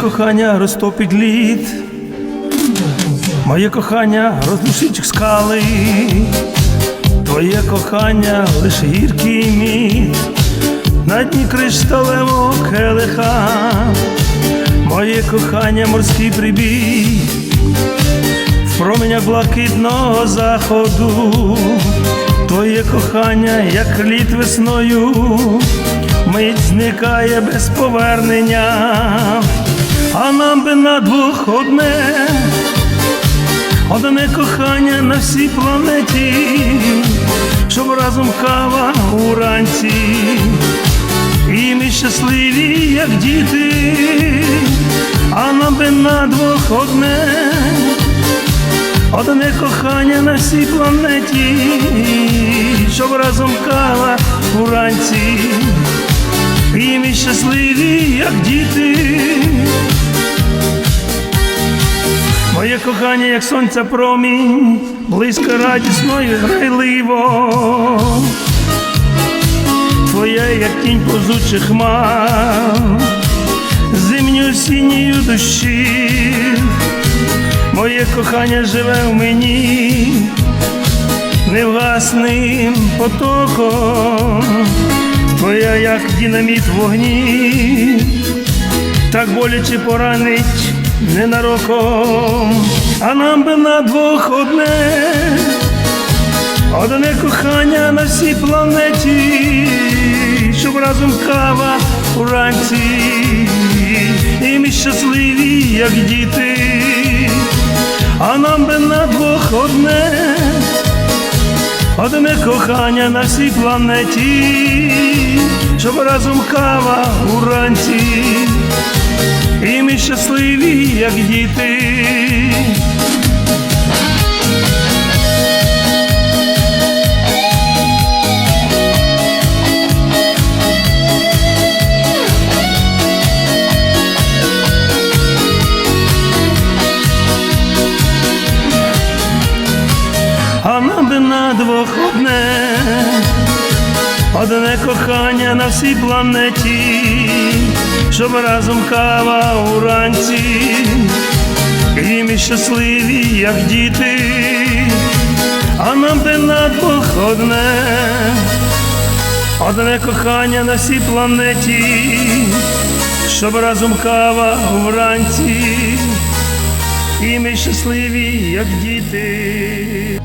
кохання розтопить лід, моє кохання роздушить скали, твоє кохання лише гіркий мід, на дні кришталевого келиха, моє кохання морський прибій, в променях блакитного заходу, твоє кохання, як лід весною, мить зникає без повернення, а нам би на двох одне, одне кохання на всій планеті, щоб разом кава уранці, і ми щасливі, як діти, а нам би на двох одне. Одне кохання на всій планеті, щоб разом кава уранці, і ми щасливі, як діти. Кохання, як сонця промінь, близько радісно і грайливо. Твоє, як тінь позучих хмар, зимню осінньою дощів. Моє кохання живе в мені невгасним потоком, твоя, як динаміт вогні, так боляче поранить ненароком, а нам би на двох одне, одне кохання на всій планеті, щоб разом кава уранці, і ми щасливі, як діти а нам би на двох одне, одне кохання на всій планеті, щоб разом кава уранці, і ми щасливі, як діти. а нам би на двох одне, одне кохання на всій планеті, щоб разом кава уранці, і ми щасливі, як діти, а нам би на двох одне, одне кохання на всій планеті, щоб разом кава вранці, і ми щасливі, як діти.